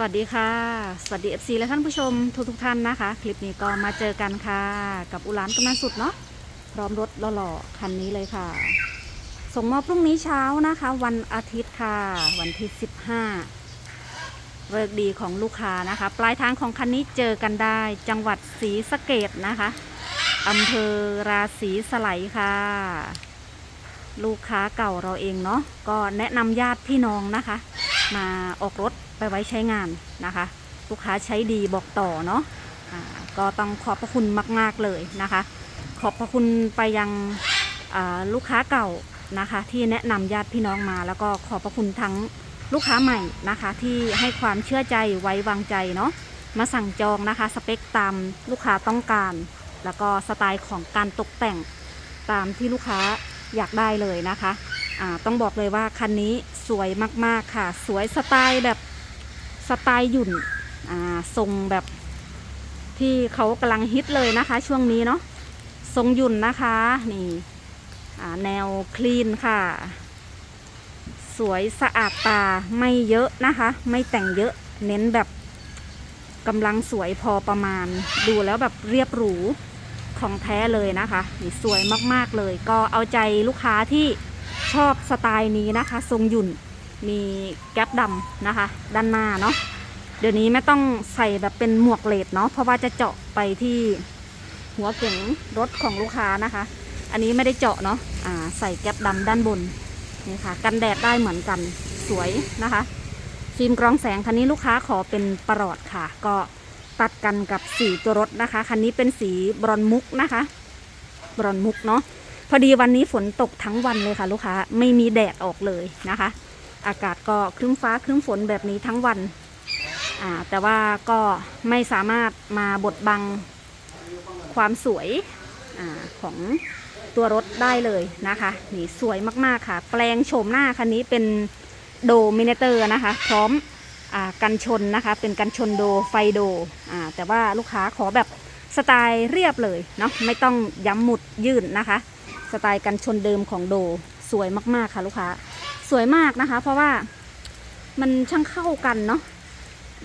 สวัสดีค่ะ สวัสดี FC และท่านผู้ชมทุกทุกท่านนะคะ คลิปนี้ก็มาเจอกันค่ะ กับอุลานกำนันสุดเนาะพร้อมรถหล่อๆคันนี้เลยค่ะ ส่งมอบพรุ่งนี้เช้านะคะ วันอาทิตย์ค่ะ วันที่ 15เลิกดีของลูกค้านะคะ ปลายทางของคันนี้เจอกันได้ จังหวัดศรีสะเกดนะคะอำเภอราศีสไลค่ะ ลูกค้าเก่าเราเองเนาะก็แนะนำญาติพี่น้องนะคะ มาออกรถ ไปไว้ใช้งานนะคะ ลูกค้าใช้ดีบอกต่อเนาะอ่าก็ต้องขอบพระคุณมาก ๆเลยนะคะ ขอบพระคุณไปยังลูกค้าเก่านะคะ ที่แนะนำญาติพี่น้องมา แล้วก็ขอบพระคุณทั้งลูกค้าใหม่นะคะ ที่ให้ความเชื่อใจไว้วางใจเนาะมาสั่งจองนะคะ สเปคตามลูกค้าต้องการ แล้วก็สไตล์ของการตกแต่งตามที่ลูกค้าอยากได้เลยนะคะ ต้องบอกเลยว่าคันนี้สวยมาก ๆ ค่ะ สวยสไตล์แบบ สไตล์หยุ่นทรงแบบที่เขากำลังฮิตเลยนะคะ ช่วงนี้เนาะทรงหยุ่นนะคะนี่แนวคลีนค่ะ สวยสะอาดตาไม่เยอะนะคะ ไม่แต่งเยอะเน้นแบบกำลังสวยพอประมาณ ดูแล้วแบบเรียบหรูของแท้เลยนะคะนี่สวยมากๆเลย ก็เอาใจลูกค้าที่ชอบสไตล์นี้นะคะ ทรงหยุ่น มีแก๊ปดำนะคะ ด้านหน้าเนาะเดี๋ยวนี้ไม่ต้องใส่แบบเป็นหมวกเลดเนาะเพราะว่าจะเจาะไปที่หัวเก๋งรถของลูกค้านะคะ อันนี้ไม่ได้เจาะเนาะอ่าใส่แก๊ปดำด้านบนนี่ค่ะ กันแดดได้เหมือนกันสวยนะคะ ฟิล์มกรองแสงคันนี้ลูกค้าขอเป็นประหลอดค่ะ ก็ตัดกันกับสีตัวรถนะคะ คันนี้เป็นสีบรอนมุกนะคะ บรอนมุกเนาะพอดีวันนี้ฝนตกทั้งวันเลยค่ะ ลูกค้าไม่มีแดดออกเลยนะคะ อากาศก็ครึ้มฟ้าครึ้มฝนแบบนี้ทั้งวัน แต่ว่าก็ไม่สามารถมาบดบังความสวยอของตัวรถได้เลยนะคะนี่สวยมากๆค่ะ แปลงโฉมหน้าคันนี้เป็นโดมิเนเตอร์นะคะ พร้อมอกันชนนะคะ เป็นกันชนโดไฟโดแต่ว่าลูกค้าขอแบบสไตล์เรียบเลยเนาะไม่ต้องย้ำหมุดยื่นนะคะ สไตล์กันชนเดิมของโดสวยมากๆค่ะลูกค้า สวยมากนะคะ เพราะว่ามันช่างเข้ากันเนาะ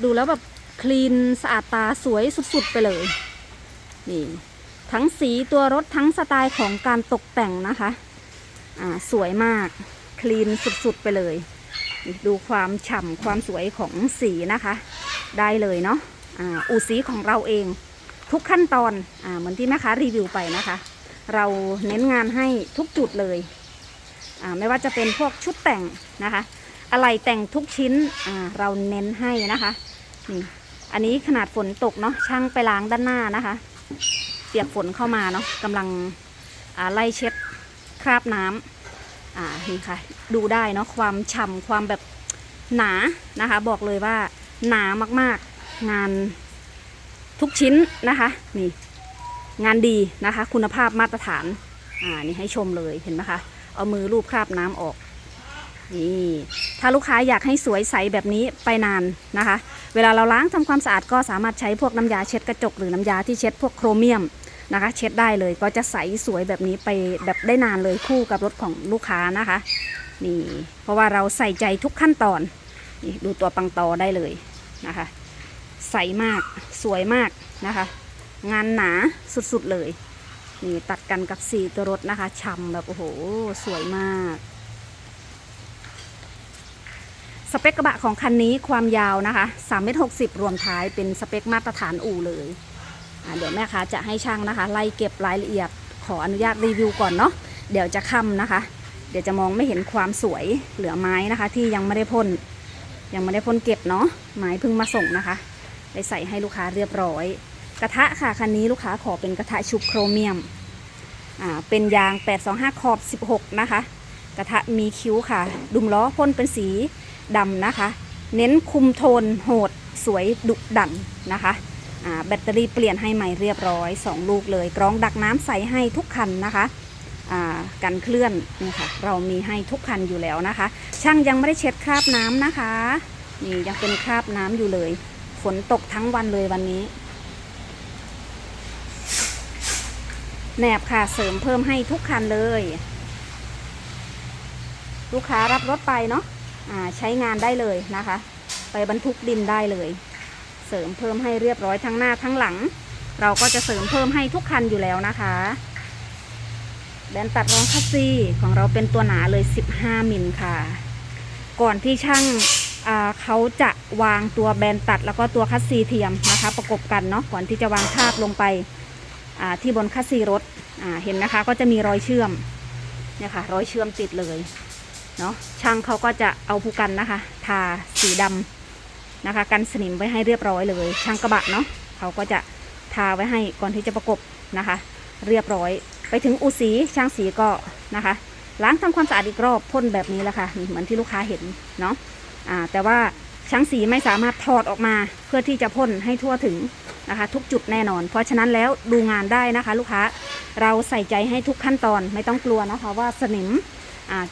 ดูแล้วแบบคลีนสะอาดตาสวยสุดๆไปเลยนี่ทั้งสีตัวรถทั้งสไตล์ของการตกแต่งนะคะอ่าสวยมากคลีนสุดๆไปเลยดูความฉ่ำความสวยของสีนะคะ ได้เลยเนาะอ่าอูสีของเราเองทุกขั้นตอนอ่าเหมือนที่แม่ค้ารีวิวไปนะคะ เราเน้นงานให้ทุกจุดเลย ไม่ว่าจะเป็นพวกชุดแต่งนะคะ อะไรแต่งทุกชิ้นเราเน้นให้นะคะนี่อันนี้ขนาดฝนตกเนาะช่างไปล้างด้านหน้านะคะ เปียกฝนเข้ามาเนาะกำลังไล่เช็ดคราบน้ำอ่านี่ค่ะดูได้เนาะความฉ่ำความแบบหนานะคะ บอกเลยว่าหนามากๆงานทุกชิ้นนะคะนี่งานดีนะคะ คุณภาพมาตรฐานอ่านี่ให้ชมเลยเห็นไหมคะ เอามือลูบคราบน้ำออกนี่ถ้าลูกค้าอยากให้สวยใสแบบนี้ไปนานนะคะ เวลาเราล้างทำความสะอาดก็สามารถใช้พวกน้ำยาเช็ดกระจกหรือน้ำยาที่เช็ดพวกโครเมียมนะคะ เช็ดได้เลยก็จะใสสวยแบบนี้ไปแบบได้นานเลยคู่กับรถของลูกค้านะคะนี่เพราะว่าเราใส่ใจทุกขั้นตอนนี่ดูตัวปังตอได้เลยนะคะ ใสมากสวยมากนะคะ งานหนาสุดๆเลย นี่ตัดกันกับสีตัวรถนะคะฉ่ำแบบโอ้โห สวยมาก สเปคกระบะของคันนี้ความยาวนะคะ3เมตร60 รวมท้ายเป็นสเปคมาตรฐานอู่เลยเดี๋ยวแม่ค้าจะให้ช่างนะคะ ไล่เก็บรายละเอียดขออนุญาตรีวิวก่อนเนาะเดี๋ยวจะค่ำนะคะ เดี๋ยวจะมองไม่เห็นความสวยเหลือไม้นะคะ ที่ยังไม่ได้พ่นยังไม่ได้พ่นเก็บเนาะไม้เพิ่งมาส่งนะคะ ได้ใส่ให้ลูกค้าเรียบร้อย กระทะค่ะคันนี้ลูกค้าขอเป็นกระทะชุบโครเมียมอ่าเป็นยาง 825 ขอบ 16 นะคะ กระทะมีคิ้วค่ะ ดุมล้อพ่นเป็นสีดำนะคะ เน้นคุมโทนโหดสวยดุดันนะคะอ่าแบตเตอรี่เปลี่ยนให้ใหม่เรียบร้อย 2 ลูกเลย กรองดักน้ำใส่ให้ทุกคันนะคะกันเคลื่อนนี่ค่ะเรามีให้ทุกคันอยู่แล้วนะคะ ช่างยังไม่ได้เช็ดคราบน้ำนะคะ นี่ยังเป็นคราบน้ำอยู่เลย ฝนตกทั้งวันเลยวันนี้ แหนบค่ะเสริมเพิ่มให้ทุกคันเลย ลูกค้ารับรถไปเนาะอ่าใช้งานได้เลยนะคะ ไปบรรทุกดินได้เลย เสริมเพิ่มให้เรียบร้อยทั้งหน้าทั้งหลัง เราก็จะเสริมเพิ่มให้ทุกคันอยู่แล้วนะคะแบนตัดรองคัสซีของเราเป็นตัวหนาเลย 15 มิลค่ะ ก่อนที่ช่างเขาจะวางตัวแบนตัดแล้วก็ตัวคัสซีเทียมนะคะ ประกบกันเนาะก่อนที่จะวางทาบลงไป ที่บนคัสซีรถเห็นนะคะก็จะมีรอยเชื่อมเนี่ยค่ะรอยเชื่อมติดเลยเนาะช่างเขาก็จะเอาผู้กันนะคะ ทาสีดำนะคะ กันสนิมไว้ให้เรียบร้อยเลย ช่างกระบะเนาะเขาก็จะทาไว้ให้ก่อนที่จะประกบนะคะ เรียบร้อย ไปถึงอูสีช่างสีก็นะคะ ล้างทำความสะอาดอีกรอบพ่นแบบนี้แหละค่ะเหมือนที่ลูกค้าเห็นเนาะแต่ว่าช่างสีไม่สามารถถอดออกมาเพื่อที่จะพ่นให้ทั่วถึง นะคะ ทุกจุดแน่นอน เพราะฉะนั้นแล้วดูงานได้นะคะ ลูกค้าเราใส่ใจให้ทุกขั้นตอนไม่ต้องกลัวนะคะว่าสนิม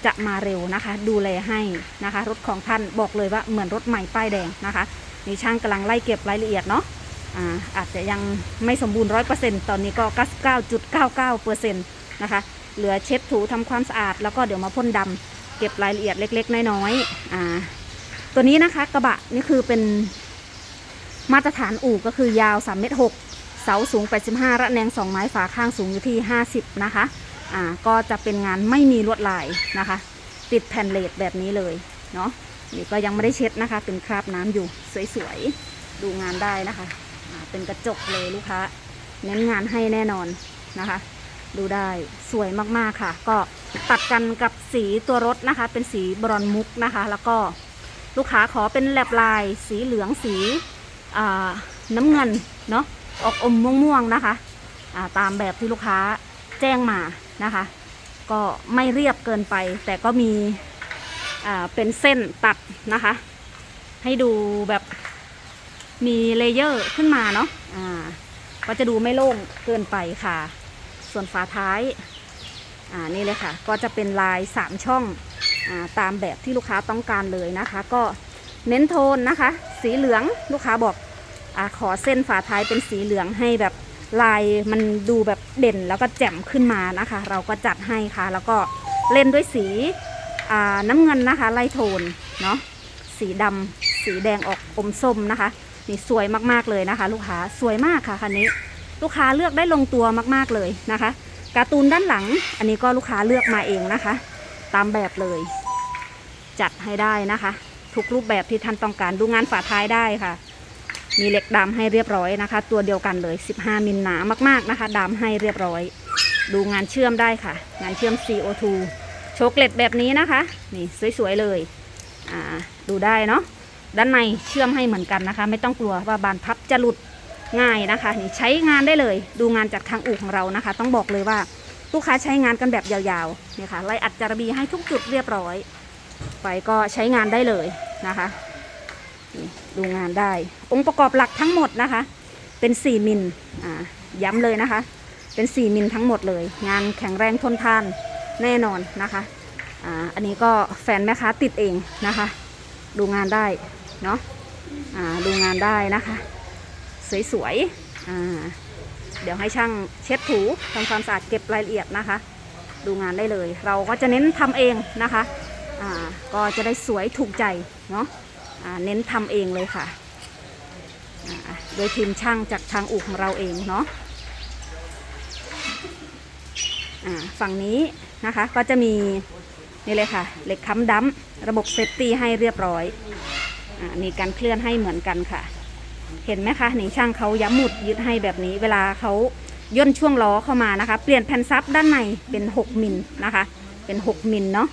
จะมาเร็วนะคะ ดูแลให้นะคะ รถของท่านบอกเลยว่าเหมือนรถใหม่ป้ายแดงนะคะนี่ช่างกำลังไล่เก็บรายละเอียดเนาะอาอาจจะยังไม่สมบูรณ์ร้อยเปอร์เซ็นต์ตอนนี้ก็99.99เปอร์เซ็นต์นะคะ เหลือเช็ดถูทำความสะอาด แล้วก็เดี๋ยวมาพ่นดำเก็บรายละเอียดเล็ก ๆ น้อยๆอ่าตัวนี้นะคะกระบะนี่คือเป็น มาตรฐานอู่ก็คือยาว3เมตร6เสาสูง 85 ระแนง 2 ไม้ฝาข้างสูงอยู่ที่ 50 นะคะ อ่า ก็จะเป็นงานไม่มีลวดลายนะคะ ติดแผ่นเลดแบบนี้เลย เนาะนี่ก็ยังไม่ได้เช็ดนะคะ เป็นคราบน้ำอยู่สวยๆ ดูงานได้นะคะ อ่า เป็นกระจกเลยลูกค้า เน้นงานให้แน่นอนนะคะ ดูได้สวยมากๆค่ะ ก็ตัดกันกับสีตัวรถนะคะ เป็นสีบรอนมุกนะคะ แล้วก็ลูกค้าขอเป็นแลบลาย สีเหลืองสี น้ำเงินเนาะออกอมม่วงๆนะคะาตามแบบที่ลูกค้าแจ้งมานะคะ ก็ไม่เรียบเกินไป แต่ก็มีเป็นเส้นตัดนะคะ ให้ดูแบบมีเลเยอร์ขึ้นมาเนาะอ่าก็จะดูไม่โล่งเกินไปค่ะ ส่วนฝาท้ายอ่านี่เลยค่ะ ก็จะเป็นลาย 3 ช่องอ่าตามแบบที่ลูกค้าต้องการเลยนะคะ ก็ เน้นโทนนะคะ สีเหลืองลูกค้าบอกอขอเส้นฝาท้ายเป็นสีเหลืองให้แบบลายมันดูแบบเด่นแล้วก็แจ่มขึ้นมานะคะ เราก็จัดให้ค่ะ แล้วก็เล่นด้วยสีน้ำเงินนะคะ ไล่โทนเนาะสีดำสีแดงออกอมส้มนะคะ นี่สวยมากๆเลยนะคะ ลูกค้าสวยมากค่ะคันนี้ ลูกค้าเลือกได้ลงตัวมากๆเลยนะคะการ์ตูนด้านหลัง อันนี้ก็ลูกค้าเลือกมาเองนะคะ ตามแบบเลย จัดให้ได้นะคะ ทุกรูปแบบที่ท่านต้องการดูงานฝาท้ายได้ค่ะ มีเหล็กดำให้เรียบร้อยนะคะ ตัวเดียวกันเลย 15 มิลหนามาก ๆนะคะดำให้เรียบร้อย ดูงานเชื่อมได้ค่ะ งานเชื่อม CO2 โชกเล็ตแบบนี้นะคะ นี่สวยๆเลยอ่าดูได้เนาะด้านในเชื่อมให้เหมือนกันนะคะ ไม่ต้องกลัวว่าบานพับจะหลุดง่ายนะคะนี่ใช้งานได้เลย ดูงานจากทางอู่ของเรานะคะ ต้องบอกเลยว่าลูกค้าใช้งานกันแบบยาวๆนี่ค่ะไล่อัดจารบีให้ทุกจุดเรียบร้อย ไฟก็ใช้งานได้เลยนะคะดูงานได้ องค์ประกอบหลักทั้งหมดนะคะ เป็น 4 มิลอ่าย้ำเลยนะคะ เป็น 4 มิลทั้งหมดเลย งานแข็งแรงทนทานแน่นอนนะคะอ่าอันนี้ก็แฟนแม่ค้าติดเองนะคะ ดูงานได้เนาะอ่าดูงานได้นะคะ สวยๆอ่าเดี๋ยวให้ช่างเช็ดถูทำความสะอาดเก็บรายละเอียดนะคะ ดูงานได้เลย เราก็จะเน้นทำเองนะคะ อ่าก็จะได้สวยถูกใจเนาะอ่าเน้นทำเองเลยค่ะอ่าโดยทีมช่างจากทางอู่ของเราเองเนาะอ่าฝั่งนี้นะคะก็จะมีนี่เลยค่ะเหล็กค้ำดั้มระบบเซฟตี้ให้เรียบร้อยอ่ามีการเคลื่อนให้เหมือนกันค่ะ เห็นไหมคะนี่ช่างเขาย้ำหมุดยึดให้แบบนี้ เวลาเขาย่นช่วงล้อเข้ามานะคะ เปลี่ยนแผ่นซับด้านในเป็น 6มิลนะคะ เป็น 6มิลเนาะ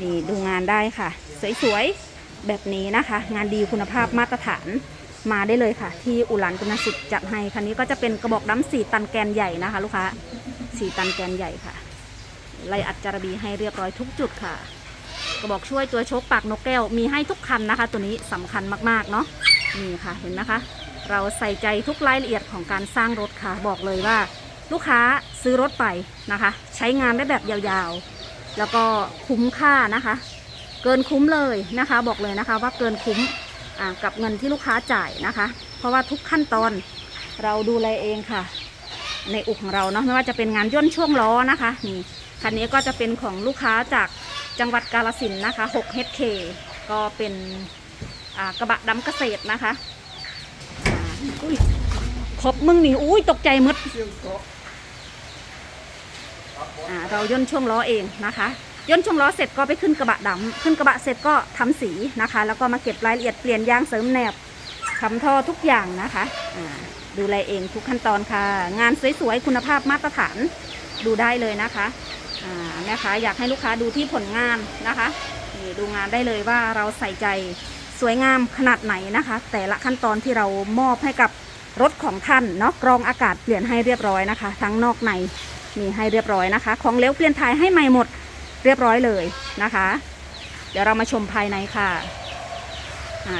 นี่ดูงานได้ค่ะ สวยๆ แบบนี้นะคะ งานดีคุณภาพมาตรฐานมาได้เลยค่ะ ที่อุลันกุณสุดจัดให้คันนี้ก็จะเป็นกระบอกดำสีตันแกนใหญ่นะคะ ลูกค้าสีตันแกนใหญ่ค่ะไล่อัดจารบีให้เรียบร้อยทุกจุดค่ะ กระบอกช่วยตัวชกปากนกแก้วมีให้ทุกคันนะคะ ตัวนี้สำคัญมากๆเนาะนี่ค่ะเห็นนะคะ เราใส่ใจทุกรายละเอียดของการสร้างรถค่ะ บอกเลยว่า ลูกค้าซื้อรถไปนะคะ ใช้งานได้แบบยาวๆ แล้วก็คุ้มค่านะคะ เกินคุ้มเลยนะคะ บอกเลยนะคะว่าเกินคุ้มกับเงินที่ลูกค้าจ่ายนะคะ เพราะว่าทุกขั้นตอนเราดูแลเองค่ะ ในอุกของเราเนาะไม่ว่าจะเป็นงานย่นช่วงล้อนะคะนี่คันนี้ก็จะเป็นของลูกค้าจากจังหวัดกาลสินนะคะ 6 HK ก็เป็นกระบะดำเกษตรนะคะอุ้ยครบมึงนี่อุ้ยตกใจหมด เราย่นช่วงล้อเองนะคะย่นช่วงล้อเสร็จก็ไปขึ้นกระบะดำขึ้นกระบะเสร็จก็ทำสีนะคะ แล้วก็มาเก็บรายละเอียดเปลี่ยนยางเสริมแหนบทำท่อทุกอย่างนะคะดูแลเองทุกขั้นตอนค่ะ งานสวยๆคุณภาพมาตรฐานดูได้เลยนะคะแม่ค้าอยากให้ลูกค้าดูที่ผลงานนะคะดูงานได้เลยว่าเราใส่ใจสวยงามขนาดไหนนะคะ แต่ละขั้นตอนที่เรามอบให้กับรถของท่านเนาะกรองอากาศเปลี่ยนให้เรียบร้อยนะคะ ทั้งนอกใน มีให้เรียบร้อยนะคะ ของเหลวเปลี่ยนถ่ายให้ใหม่หมดเรียบร้อยเลยนะคะ เดี๋ยวเรามาชมภายในค่ะ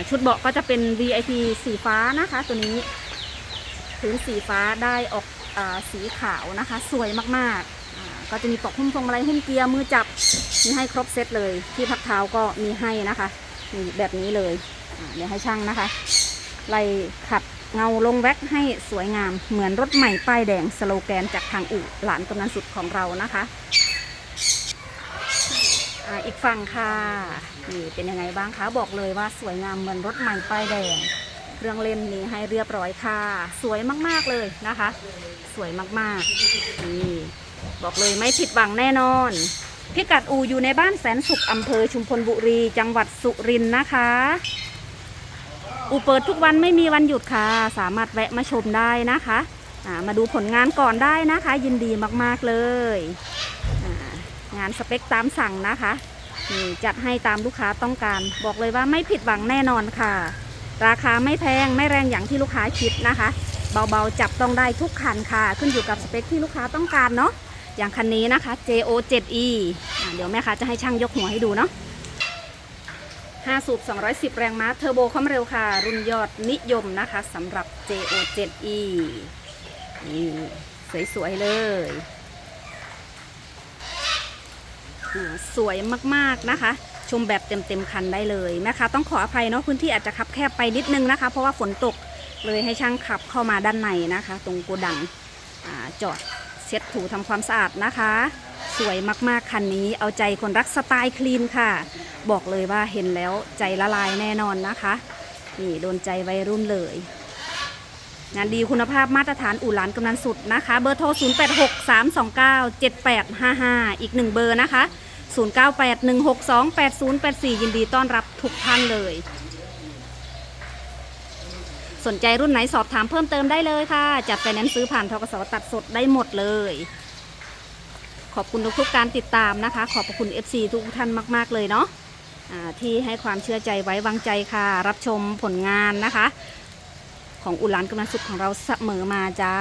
ชุดเบาะก็จะเป็น VIP สีฟ้านะคะ ตัวนี้พื้นสีฟ้าได้ออกอสีขาวนะคะ สวยมากๆอ่าก็จะมีปอกหุ้มพวงมาลัยหุ้มเกียร์มือจับมีให้ครบเซตเลย ที่พักเท้าก็มีให้นะคะนี่แบบนี้เลยเดี๋ยวให้ช่างนะคะ ไล่ขัด เงาลงแว็กให้สวยงามเหมือนรถใหม่ป้ายแดงสโลแกนจากทางอู่หลานกำนันสุดของเรานะคะอีกฝั่งค่ะนี่เป็นยังไงบ้างคะบอกเลยว่าสวยงามเหมือนรถใหม่ป้ายแดง เครื่องเล่นมีให้เรียบร้อยค่ะ สวยมากๆเลยนะคะ สวยมากๆนี่บอกเลยไม่ผิดหวังแน่นอน พิกัดอูอยู่ในบ้านแสนสุขอำเภอชุมพลบุรี จังหวัดสุรินทร์นะคะ อูเปิดทุกวันไม่มีวันหยุดค่ะ สามารถแวะมาชมได้นะคะมาดูผลงานก่อนได้นะคะ ยินดีมากๆเลยงานสเปคตามสั่งนะคะนี่จัดให้ตามลูกค้าต้องการ บอกเลยว่าไม่ผิดหวังแน่นอนค่ะ ราคาไม่แพงไม่แรงอย่างที่ลูกค้าคิดนะคะ เบาๆจับต้องได้ทุกคันค่ะ ขึ้นอยู่กับสเปคที่ลูกค้าต้องการเนาะอย่างคันนี้นะคะ JO 7E เดี๋ยวแม่ค้าจะให้ช่างยกหัวให้ดูเนาะ 5 สูบ 210 แรงม้า เทอร์โบความเร็วค่ะ รุ่นยอดนิยมนะคะสำหรับ JO7E นี่สวย ๆ เลยสวยมากๆนะคะ ชมแบบเต็ม ๆ คันได้เลยนะคะ ต้องขออภัยเนาะพื้นที่อาจจะคับแคบไปนิดนึงนะคะ เพราะว่าฝนตกเลยให้ช่างขับเข้ามาด้านในนะคะ ตรงโกดังอจอดเช็ดถูทำความสะอาดนะคะ สวยมากๆคันนี้เอาใจคนรักสไตล์คลีนค่ะ บอกเลยว่าเห็นแล้วใจละลายแน่นอนนะคะ นี่โดนใจวัยรุ่นเลย งานดีคุณภาพมาตรฐานอู่หลานกำนันสุดนะคะ เบอร์โทร 0863297855 อีกหนึ่งเบอร์นะคะ 0981628084 ยินดีต้อนรับทุกท่านเลย สนใจรุ่นไหนสอบถามเพิ่มเติมได้เลยค่ะ จัดไฟแนนซ์ซื้อผ่านทกสตัดสดได้หมดเลยขอบคุณทุกๆการติดตามนะคะ ขอบคุณ FC ทุกท่านมาก ๆ เลยเนาะ ที่ให้ความเชื่อใจไว้วางใจค่ะ รับชมผลงานนะคะ ของอุลานกำลังสุดของเราเสมอมาจ้า